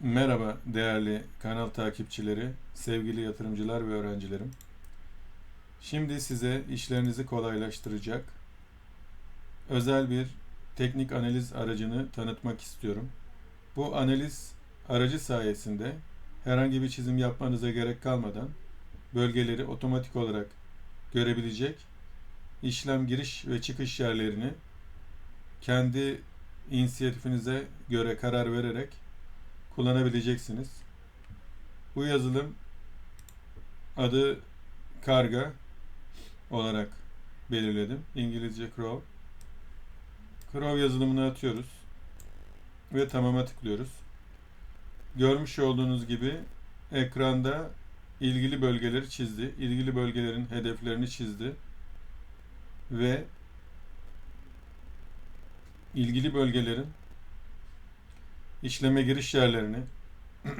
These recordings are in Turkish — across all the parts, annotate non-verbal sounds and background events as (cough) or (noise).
Merhaba değerli kanal takipçileri, sevgili yatırımcılar ve öğrencilerim. Şimdi size işlerinizi kolaylaştıracak özel bir teknik analiz aracını tanıtmak istiyorum. Bu analiz aracı sayesinde herhangi bir çizim yapmanıza gerek kalmadan bölgeleri otomatik olarak görebilecek, işlem giriş ve çıkış yerlerini kendi inisiyatifinize göre karar vererek kullanabileceksiniz. Bu yazılım adı karga olarak belirledim. İngilizce Crow. Crow yazılımını atıyoruz ve tamama tıklıyoruz. Görmüş olduğunuz gibi ekranda ilgili bölgeleri çizdi. İlgili bölgelerin hedeflerini çizdi. Ve ilgili bölgelerin işleme giriş yerlerini, (clears throat)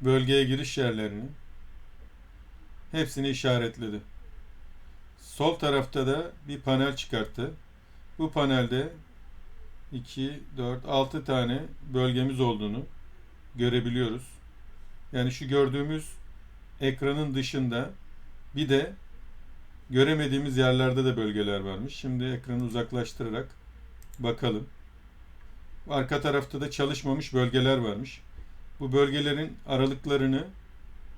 bölgeye giriş yerlerini hepsini işaretledi. Sol tarafta da bir panel çıkarttı. Bu panelde 2, 4, 6 tane bölgemiz olduğunu görebiliyoruz. Yani şu gördüğümüz ekranın dışında bir de göremediğimiz yerlerde de bölgeler varmış. Şimdi ekranı uzaklaştırarak bakalım. Arka tarafta da çalışmamış bölgeler varmış. Bu bölgelerin aralıklarını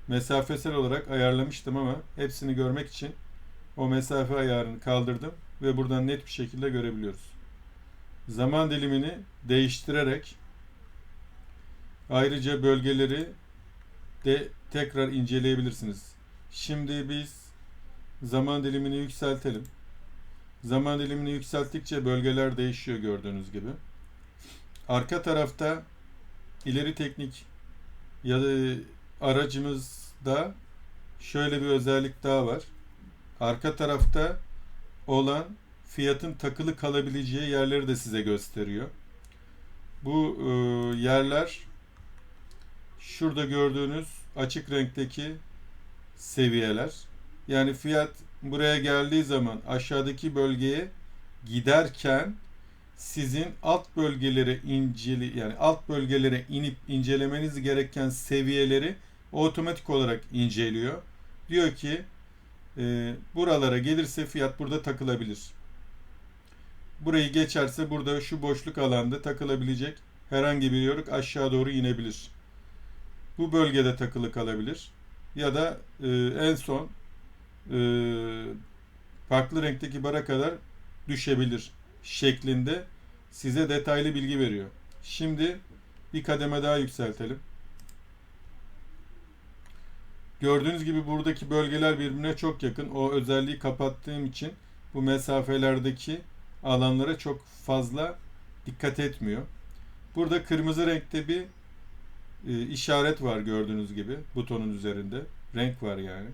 mesafesel olarak ayarlamıştım ama hepsini görmek için o mesafe ayarını kaldırdım ve buradan net bir şekilde görebiliyoruz. Zaman dilimini değiştirerek ayrıca bölgeleri de tekrar inceleyebilirsiniz. Şimdi biz zaman dilimini yükseltelim. Zaman dilimini yükselttikçe bölgeler değişiyor gördüğünüz gibi. Arka tarafta ileri teknik ya da aracımızda şöyle bir özellik daha var. Arka tarafta olan fiyatın takılı kalabileceği yerleri de size gösteriyor. Bu e, yerler şurada gördüğünüz açık renkteki seviyeler. Yani fiyat buraya geldiği zaman aşağıdaki bölgeye giderken sizin alt bölgelere inceli yani alt bölgelere inip incelemeniz gereken seviyeleri otomatik olarak inceliyor. Diyor ki e, buralara gelirse fiyat burada takılabilir. Burayı geçerse burada şu boşluk alanda takılabilecek herhangi bir yoruk aşağı doğru inebilir. Bu bölgede takılı kalabilir. Ya da e, en son e, farklı renkteki bara kadar düşebilir şeklinde size detaylı bilgi veriyor. Şimdi bir kademe daha yükseltelim. Gördüğünüz gibi buradaki bölgeler birbirine çok yakın. O özelliği kapattığım için bu mesafelerdeki alanlara çok fazla dikkat etmiyor. Burada kırmızı renkte bir e, işaret var gördüğünüz gibi butonun üzerinde. Renk var yani.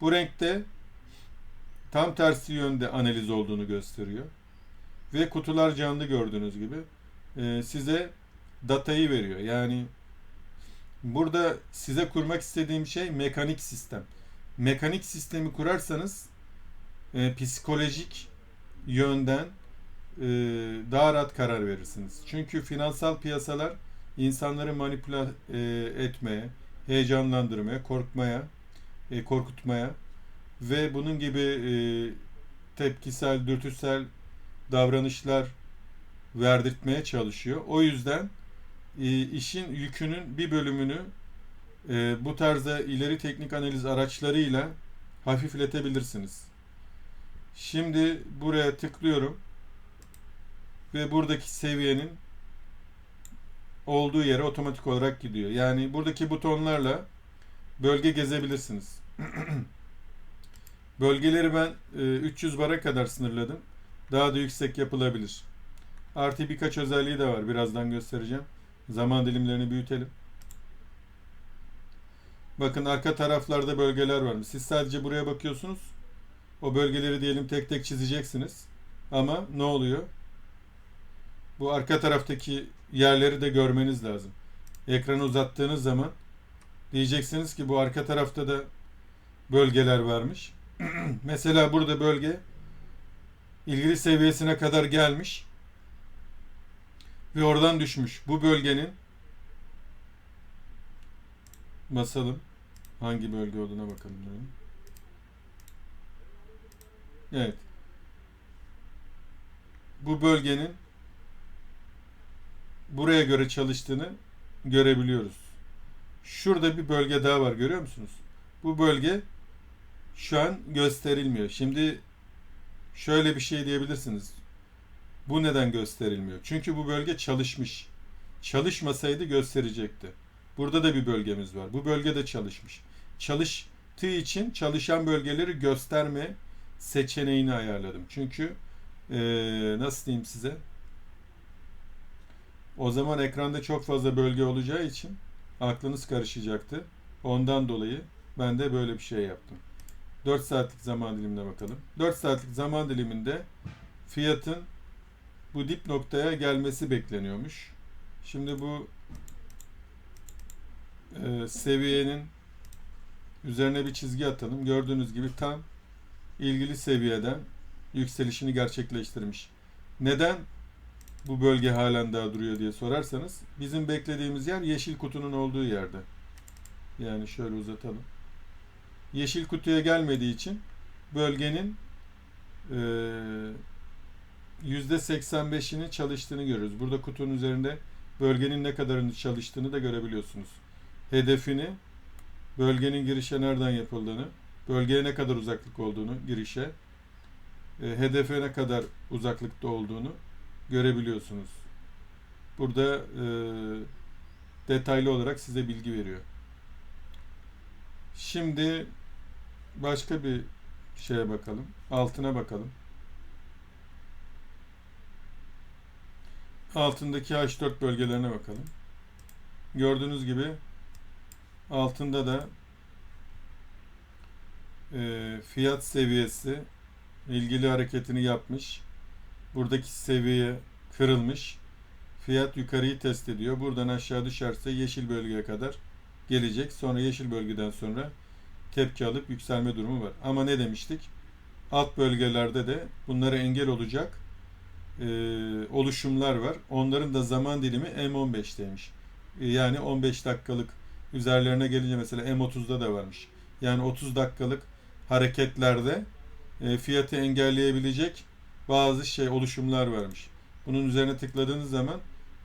Bu renkte tam tersi yönde analiz olduğunu gösteriyor. Ve kutular canlı gördüğünüz gibi e, size datayı veriyor. Yani burada size kurmak istediğim şey mekanik sistem. Mekanik sistemi kurarsanız e, psikolojik yönden e, daha rahat karar verirsiniz. Çünkü finansal piyasalar insanları manipüle e, etmeye, heyecanlandırmaya, korkmaya, e, korkutmaya ve bunun gibi e, tepkisel, dürtüsel davranışlar verdirtmeye çalışıyor. O yüzden e, işin yükünün bir bölümünü e, bu tarzda ileri teknik analiz araçlarıyla hafifletebilirsiniz. Şimdi buraya tıklıyorum ve buradaki seviyenin olduğu yere otomatik olarak gidiyor. Yani buradaki butonlarla bölge gezebilirsiniz. (clears throat) Bölgeleri ben e, 300 bara kadar sınırladım. Daha da yüksek yapılabilir. Artı birkaç özelliği de var. Birazdan göstereceğim. Zaman dilimlerini büyütelim. Bakın arka taraflarda bölgeler var. Siz sadece buraya bakıyorsunuz. O bölgeleri diyelim tek tek çizeceksiniz. Ama ne oluyor? Bu arka taraftaki yerleri de görmeniz lazım. Ekranı uzattığınız zaman diyeceksiniz ki bu arka tarafta da bölgeler varmış. (clears throat) Mesela burada bölge ilgili seviyesine kadar gelmiş ve oradan düşmüş. Bu bölgenin basalım. Hangi bölge olduğuna bakalım. Evet. Bu bölgenin buraya göre çalıştığını görebiliyoruz. Şurada bir bölge daha var görüyor musunuz? Bu bölge şu an gösterilmiyor. Şimdi şöyle bir şey diyebilirsiniz. Bu neden gösterilmiyor? Çünkü bu bölge çalışmış. Çalışmasaydı gösterecekti. Burada da bir bölgemiz var. Bu bölge de çalışmış. Çalıştığı için çalışan bölgeleri gösterme seçeneğini ayarladım. Çünkü eee, nasıl diyeyim size? O zaman ekranda çok fazla bölge olacağı için aklınız karışacaktı. Ondan dolayı ben de böyle bir şey yaptım. 4 saatlik zaman dilimine bakalım. 4 saatlik zaman diliminde fiyatın bu dip noktaya gelmesi bekleniyormuş. Şimdi bu e, seviyenin üzerine bir çizgi atalım. Gördüğünüz gibi tam ilgili seviyeden yükselişini gerçekleştirmiş. Neden bu bölge halen daha duruyor diye sorarsanız bizim beklediğimiz yer yeşil kutunun olduğu yerde. Yani şöyle uzatalım. Yeşil kutuya gelmediği için bölgenin e, %85'inin çalıştığını görüyoruz. Burada kutunun üzerinde bölgenin ne kadarını çalıştığını da görebiliyorsunuz. Hedefini, bölgenin girişe nereden yapıldığını, bölgeye ne kadar uzaklık olduğunu girişe, e, hedefe ne kadar uzaklıkta olduğunu görebiliyorsunuz. Burada e, detaylı olarak size bilgi veriyor. Şimdi başka bir şeye bakalım. Altına bakalım. Altındaki H4 bölgelerine bakalım. Gördüğünüz gibi altında da e, fiyat seviyesi ilgili hareketini yapmış. Buradaki seviye kırılmış. Fiyat yukarıyı test ediyor. Buradan aşağı düşerse yeşil bölgeye kadar gelecek. Sonra yeşil bölgeden sonra tepki alıp yükselme durumu var. Ama ne demiştik? Alt bölgelerde de bunlara engel olacak e, oluşumlar var. Onların da zaman dilimi M15'teymiş. E, yani 15 dakikalık üzerlerine gelince mesela M30'da da varmış. Yani 30 dakikalık hareketlerde e, fiyatı engelleyebilecek bazı şey oluşumlar varmış. Bunun üzerine tıkladığınız zaman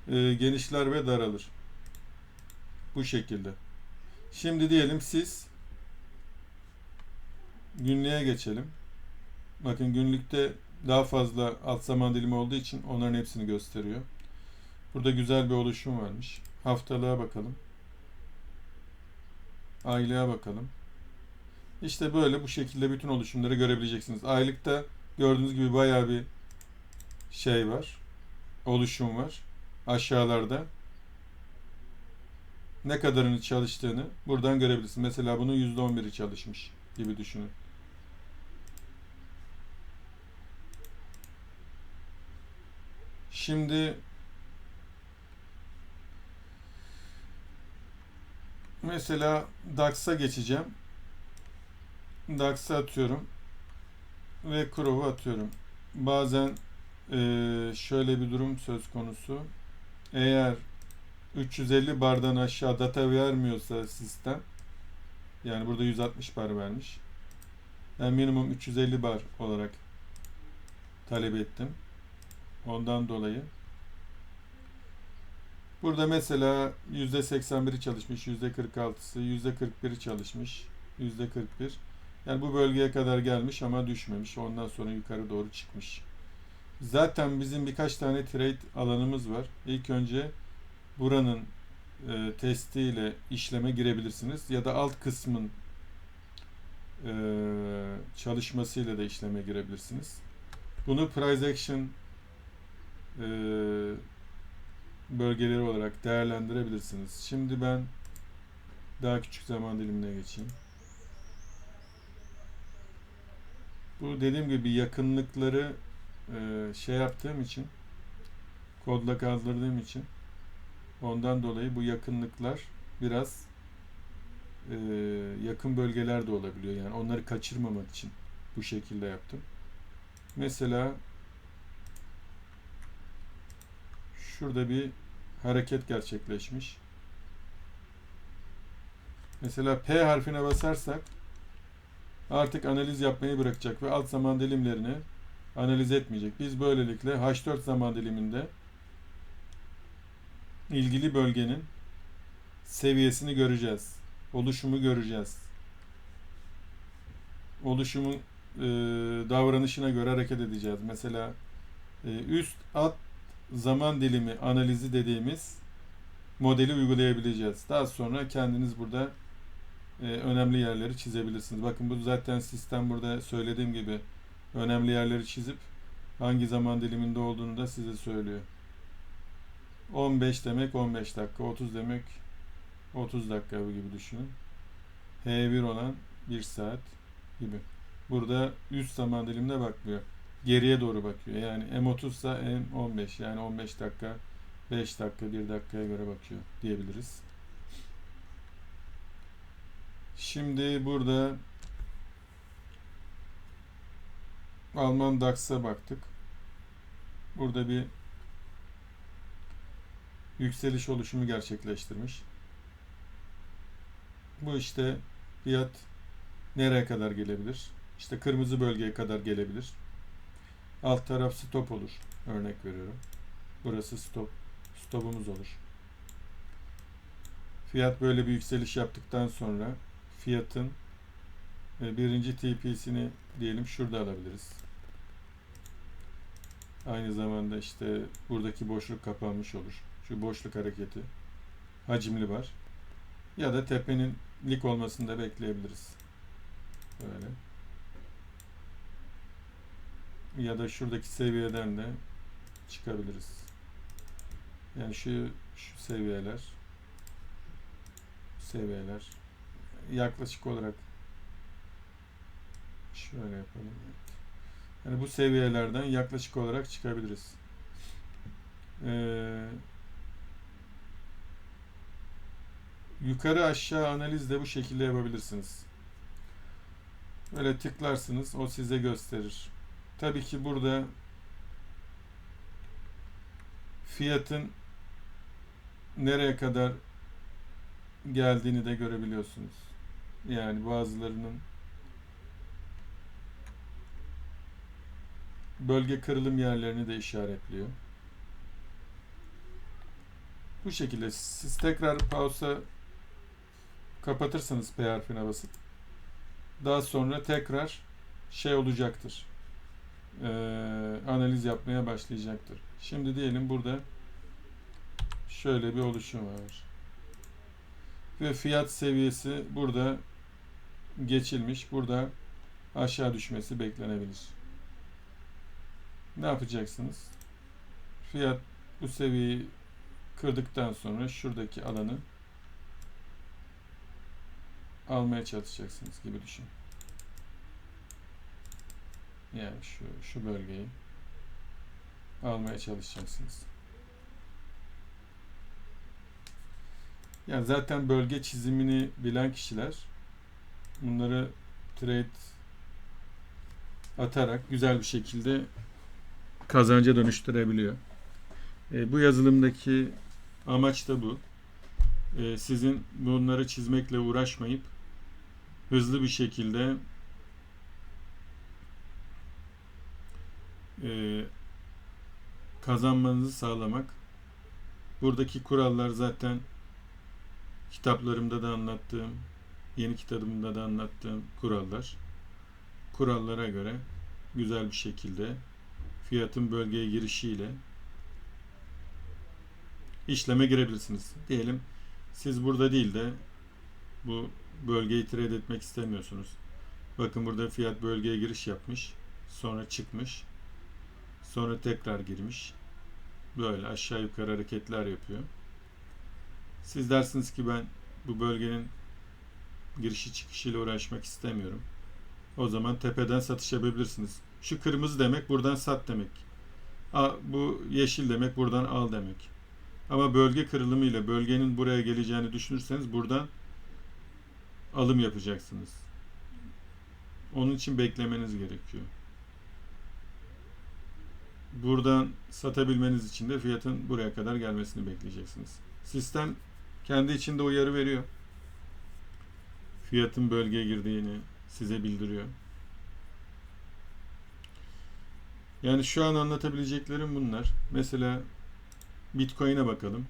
e, genişler ve daralır. Bu şekilde. Şimdi diyelim siz günlüğe geçelim. Bakın günlükte daha fazla alt zaman dilimi olduğu için onların hepsini gösteriyor. Burada güzel bir oluşum varmış. Haftalığa bakalım. Aylığa bakalım. İşte böyle bu şekilde bütün oluşumları görebileceksiniz. Aylıkta gördüğünüz gibi bayağı bir şey var. Oluşum var. Aşağılarda ne kadarını çalıştığını buradan görebilirsiniz. Mesela bunun %11'i çalışmış gibi düşünün. Şimdi mesela DAX'a geçeceğim. DAX'a atıyorum ve Crow'u atıyorum. Bazen şöyle bir durum söz konusu. Eğer 350 bardan aşağı data vermiyorsa sistem yani burada 160 bar vermiş. Ben minimum 350 bar olarak talep ettim. Ondan dolayı. Burada mesela %81'i çalışmış, %46'sı, %41'i çalışmış, %41. Yani bu bölgeye kadar gelmiş ama düşmemiş. Ondan sonra yukarı doğru çıkmış. Zaten bizim birkaç tane trade alanımız var. İlk önce buranın e, testiyle işleme girebilirsiniz. Ya da alt kısmın e, çalışmasıyla da işleme girebilirsiniz. Bunu price action e, bölgeleri olarak değerlendirebilirsiniz. Şimdi ben daha küçük zaman dilimine geçeyim. Bu dediğim gibi yakınlıkları e, şey yaptığım için kodla kaldırdığım için ondan dolayı bu yakınlıklar biraz e, yakın bölgeler de olabiliyor. Yani onları kaçırmamak için bu şekilde yaptım. Mesela şurada bir hareket gerçekleşmiş. Mesela P harfine basarsak artık analiz yapmayı bırakacak ve alt zaman dilimlerini analiz etmeyecek. Biz böylelikle H4 zaman diliminde ilgili bölgenin seviyesini göreceğiz. Oluşumu göreceğiz. Oluşumun e, davranışına göre hareket edeceğiz. Mesela e, üst alt zaman dilimi analizi dediğimiz modeli uygulayabileceğiz. Daha sonra kendiniz burada e, önemli yerleri çizebilirsiniz. Bakın bu zaten sistem burada söylediğim gibi önemli yerleri çizip hangi zaman diliminde olduğunu da size söylüyor. 15 demek 15 dakika, 30 demek 30 dakika gibi düşünün. H1 olan 1 saat gibi. Burada üst zaman dilimine bakmıyor. Geriye doğru bakıyor. Yani M30 ise M15 yani 15 dakika 5 dakika 1 dakikaya göre bakıyor diyebiliriz. Şimdi burada Alman DAX'a baktık. Burada bir yükseliş oluşumu gerçekleştirmiş. Bu işte fiyat nereye kadar gelebilir? İşte kırmızı bölgeye kadar gelebilir. Alt taraf stop olur. Örnek veriyorum. Burası stop. Stopumuz olur. Fiyat böyle bir yükseliş yaptıktan sonra fiyatın e, birinci TP'sini diyelim şurada alabiliriz. Aynı zamanda işte buradaki boşluk kapanmış olur. Şu boşluk hareketi hacimli var. Ya da tepenin lik olmasını da bekleyebiliriz. Böyle. Ya da şuradaki seviyeden de çıkabiliriz. Yani şu şu seviyeler seviyeler yaklaşık olarak şöyle yapalım. Yani bu seviyelerden yaklaşık olarak çıkabiliriz. Ee, yukarı aşağı analiz de bu şekilde yapabilirsiniz. Böyle tıklarsınız, o size gösterir. Tabii ki burada fiyatın nereye kadar geldiğini de görebiliyorsunuz. Yani bazılarının bölge kırılım yerlerini de işaretliyor. Bu şekilde siz tekrar pausa kapatırsanız P harfine basıp daha sonra tekrar şey olacaktır. Ee, analiz yapmaya başlayacaktır. Şimdi diyelim burada şöyle bir oluşum var. Ve fiyat seviyesi burada geçilmiş. Burada aşağı düşmesi beklenebilir. Ne yapacaksınız? Fiyat bu seviyeyi kırdıktan sonra şuradaki alanı almaya çalışacaksınız gibi düşün. Yani şu şu bölgeyi almaya çalışacaksınız. Yani zaten bölge çizimini bilen kişiler bunları trade atarak güzel bir şekilde kazanca dönüştürebiliyor. E, bu yazılımdaki amaç da bu. E, sizin bunları çizmekle uğraşmayıp hızlı bir şekilde e, kazanmanızı sağlamak. Buradaki kurallar zaten kitaplarımda da anlattığım, yeni kitabımda da anlattığım kurallar. Kurallara göre güzel bir şekilde fiyatın bölgeye girişiyle işleme girebilirsiniz. Diyelim siz burada değil de bu bölgeyi trade etmek istemiyorsunuz. Bakın burada fiyat bölgeye giriş yapmış. Sonra çıkmış. Sonra tekrar girmiş. Böyle aşağı yukarı hareketler yapıyor. Siz dersiniz ki ben bu bölgenin girişi çıkışıyla uğraşmak istemiyorum. O zaman tepeden satış yapabilirsiniz. Şu kırmızı demek buradan sat demek. A, bu yeşil demek buradan al demek. Ama bölge kırılımı ile bölgenin buraya geleceğini düşünürseniz buradan alım yapacaksınız. Onun için beklemeniz gerekiyor. Buradan satabilmeniz için de fiyatın buraya kadar gelmesini bekleyeceksiniz. Sistem kendi içinde uyarı veriyor. fiyatın bölgeye girdiğini size bildiriyor. Yani şu an anlatabileceklerim bunlar. Mesela Bitcoin'e bakalım.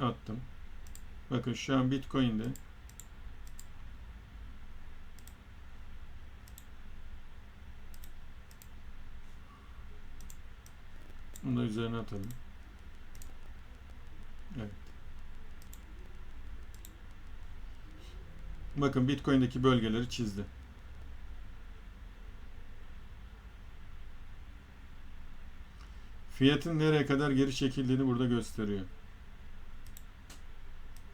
Attım. Bakın şu an Bitcoin'de Bunu da üzerine atalım. Evet. Bakın Bitcoin'deki bölgeleri çizdi. Fiyatın nereye kadar geri çekildiğini burada gösteriyor.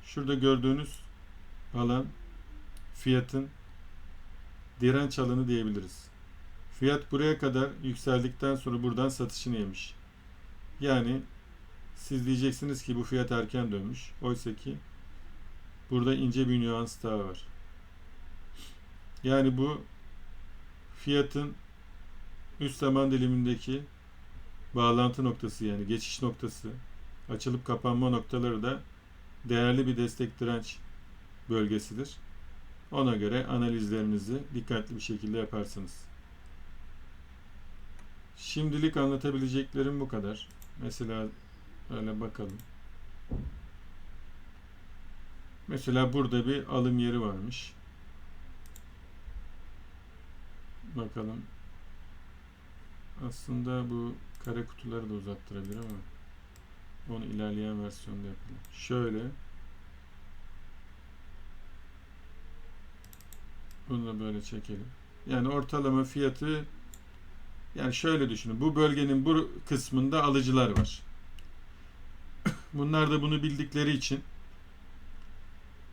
Şurada gördüğünüz alan fiyatın direnç alanı diyebiliriz. Fiyat buraya kadar yükseldikten sonra buradan satışını yemiş. Yani siz diyeceksiniz ki bu fiyat erken dönmüş. Oysa ki burada ince bir nüans daha var. Yani bu fiyatın üst zaman dilimindeki bağlantı noktası yani geçiş noktası açılıp kapanma noktaları da değerli bir destek direnç bölgesidir. Ona göre analizlerinizi dikkatli bir şekilde yaparsınız. Şimdilik anlatabileceklerim bu kadar. Mesela öyle bakalım. Mesela burada bir alım yeri varmış. Bakalım. Aslında bu kare kutuları da uzattırabilir ama onu ilerleyen versiyonda yapalım. Şöyle. Bunu da böyle çekelim. Yani ortalama fiyatı yani şöyle düşünün. Bu bölgenin bu kısmında alıcılar var. (coughs) Bunlar da bunu bildikleri için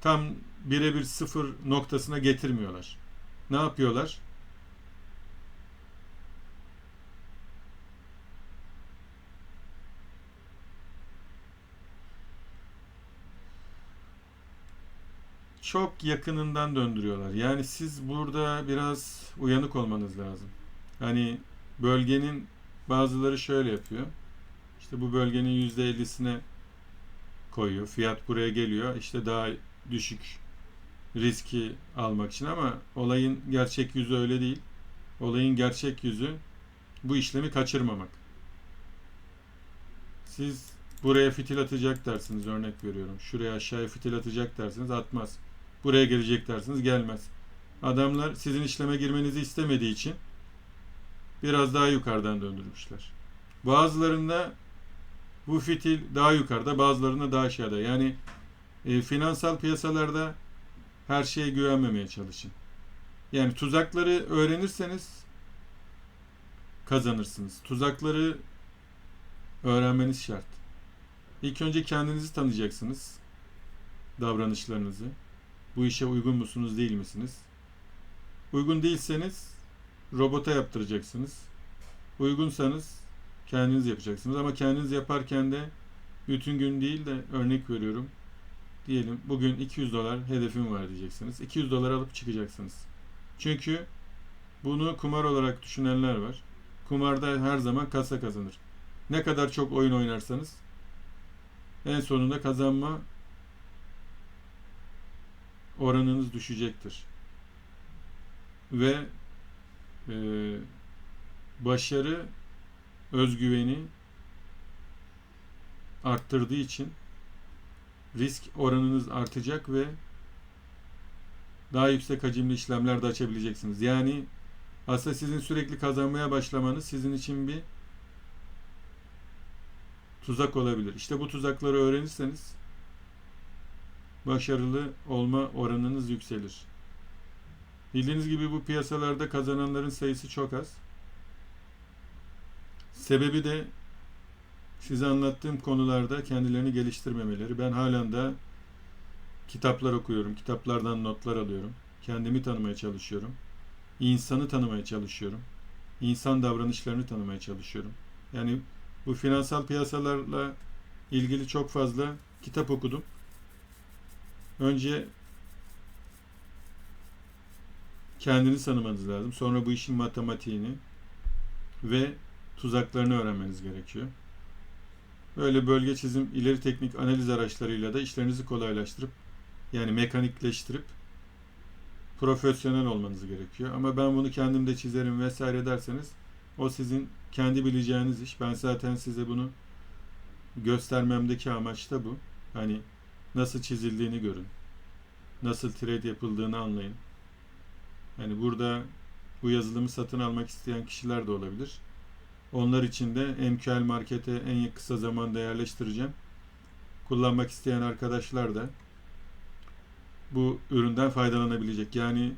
tam birebir sıfır noktasına getirmiyorlar. Ne yapıyorlar? Çok yakınından döndürüyorlar. Yani siz burada biraz uyanık olmanız lazım. Hani bölgenin bazıları şöyle yapıyor. İşte bu bölgenin yüzde ellisine koyuyor. Fiyat buraya geliyor. İşte daha düşük riski almak için ama olayın gerçek yüzü öyle değil. Olayın gerçek yüzü bu işlemi kaçırmamak. Siz buraya fitil atacak dersiniz örnek veriyorum. Şuraya aşağıya fitil atacak dersiniz atmaz. Buraya gelecek dersiniz gelmez. Adamlar sizin işleme girmenizi istemediği için biraz daha yukarıdan döndürmüşler. Bazılarında bu fitil daha yukarıda, bazılarında daha aşağıda. Yani e, finansal piyasalarda her şeye güvenmemeye çalışın. Yani tuzakları öğrenirseniz kazanırsınız. Tuzakları öğrenmeniz şart. İlk önce kendinizi tanıyacaksınız. Davranışlarınızı. Bu işe uygun musunuz, değil misiniz? Uygun değilseniz robota yaptıracaksınız. Uygunsanız kendiniz yapacaksınız ama kendiniz yaparken de bütün gün değil de örnek veriyorum. Diyelim bugün 200 dolar hedefim var diyeceksiniz. 200 dolar alıp çıkacaksınız. Çünkü bunu kumar olarak düşünenler var. Kumarda her zaman kasa kazanır. Ne kadar çok oyun oynarsanız en sonunda kazanma oranınız düşecektir. Ve e, başarı özgüveni arttırdığı için risk oranınız artacak ve daha yüksek hacimli işlemler de açabileceksiniz. Yani aslında sizin sürekli kazanmaya başlamanız sizin için bir tuzak olabilir. İşte bu tuzakları öğrenirseniz başarılı olma oranınız yükselir. Bildiğiniz gibi bu piyasalarda kazananların sayısı çok az. Sebebi de size anlattığım konularda kendilerini geliştirmemeleri. Ben halen de kitaplar okuyorum, kitaplardan notlar alıyorum. Kendimi tanımaya çalışıyorum. İnsanı tanımaya çalışıyorum. İnsan davranışlarını tanımaya çalışıyorum. Yani bu finansal piyasalarla ilgili çok fazla kitap okudum. Önce kendini tanımanız lazım. Sonra bu işin matematiğini ve tuzaklarını öğrenmeniz gerekiyor. Böyle bölge çizim, ileri teknik analiz araçlarıyla da işlerinizi kolaylaştırıp Yani mekanikleştirip profesyonel olmanız gerekiyor. Ama ben bunu kendim de çizerim vesaire derseniz o sizin kendi bileceğiniz iş. Ben zaten size bunu göstermemdeki amaç da bu. Hani nasıl çizildiğini görün. Nasıl trade yapıldığını anlayın. Yani burada bu yazılımı satın almak isteyen kişiler de olabilir. Onlar için de MQL markete en kısa zamanda yerleştireceğim. Kullanmak isteyen arkadaşlar da bu üründen faydalanabilecek. Yani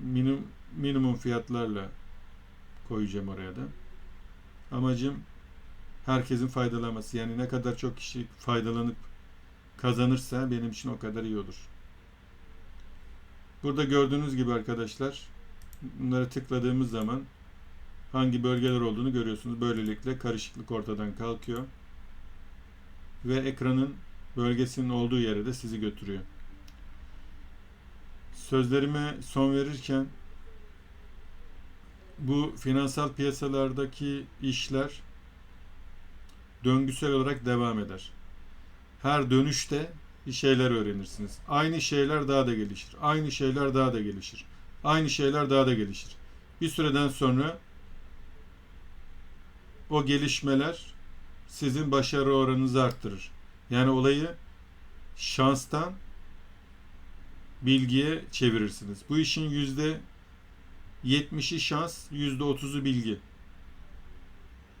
minimum, minimum fiyatlarla koyacağım oraya da. Amacım herkesin faydalanması. Yani ne kadar çok kişi faydalanıp kazanırsa benim için o kadar iyi olur. Burada gördüğünüz gibi arkadaşlar bunları tıkladığımız zaman hangi bölgeler olduğunu görüyorsunuz. Böylelikle karışıklık ortadan kalkıyor. Ve ekranın bölgesinin olduğu yere de sizi götürüyor. Sözlerime son verirken bu finansal piyasalardaki işler döngüsel olarak devam eder. Her dönüşte bir şeyler öğrenirsiniz. Aynı şeyler daha da gelişir. Aynı şeyler daha da gelişir. Aynı şeyler daha da gelişir. Bir süreden sonra o gelişmeler sizin başarı oranınızı arttırır. Yani olayı şanstan bilgiye çevirirsiniz. Bu işin yüzde 70'i şans, yüzde 30'u bilgi.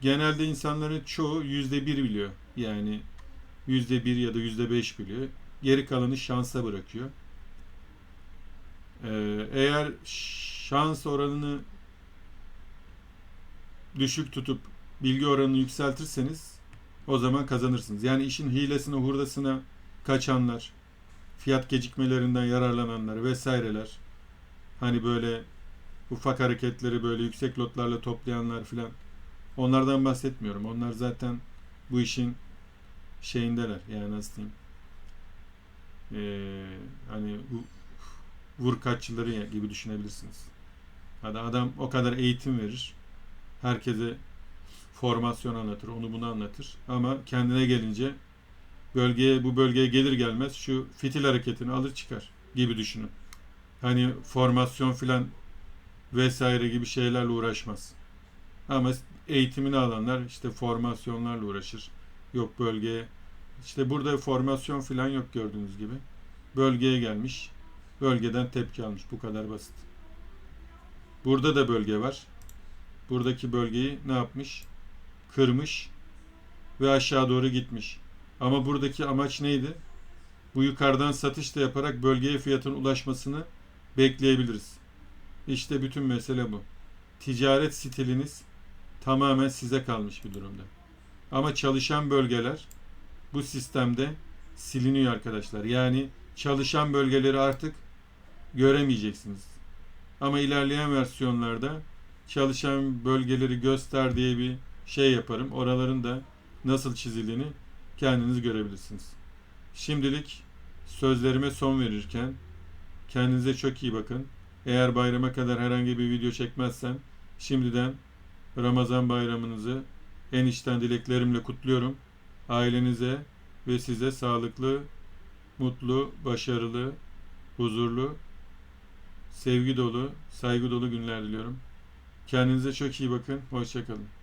Genelde insanların çoğu yüzde bir biliyor. Yani yüzde bir ya da yüzde beş biliyor. Geri kalanı şansa bırakıyor. Ee, eğer şans oranını düşük tutup bilgi oranını yükseltirseniz o zaman kazanırsınız. Yani işin hilesine, hurdasına kaçanlar, fiyat gecikmelerinden yararlananlar vesaireler hani böyle ufak hareketleri böyle yüksek lotlarla toplayanlar filan onlardan bahsetmiyorum. Onlar zaten bu işin şeyindeler yani nasıl diyeyim ee, hani vur kaççıları gibi düşünebilirsiniz. Hadi adam o kadar eğitim verir. Herkese formasyon anlatır, onu bunu anlatır. Ama kendine gelince bölgeye bu bölgeye gelir gelmez şu fitil hareketini alır çıkar gibi düşünün. Hani formasyon filan vesaire gibi şeylerle uğraşmaz. Ama eğitimini alanlar işte formasyonlarla uğraşır. Yok bölgeye işte burada formasyon filan yok gördüğünüz gibi. Bölgeye gelmiş. Bölgeden tepki almış. Bu kadar basit. Burada da bölge var. Buradaki bölgeyi ne yapmış? Kırmış ve aşağı doğru gitmiş. Ama buradaki amaç neydi? Bu yukarıdan satış da yaparak bölgeye fiyatın ulaşmasını bekleyebiliriz. İşte bütün mesele bu. Ticaret stiliniz tamamen size kalmış bir durumda. Ama çalışan bölgeler bu sistemde siliniyor arkadaşlar. Yani çalışan bölgeleri artık göremeyeceksiniz. Ama ilerleyen versiyonlarda çalışan bölgeleri göster diye bir şey yaparım. Oraların da nasıl çizildiğini kendiniz görebilirsiniz. Şimdilik sözlerime son verirken kendinize çok iyi bakın. Eğer bayrama kadar herhangi bir video çekmezsem şimdiden Ramazan bayramınızı en içten dileklerimle kutluyorum. Ailenize ve size sağlıklı, mutlu, başarılı, huzurlu, sevgi dolu, saygı dolu günler diliyorum. Kendinize çok iyi bakın. Hoşçakalın.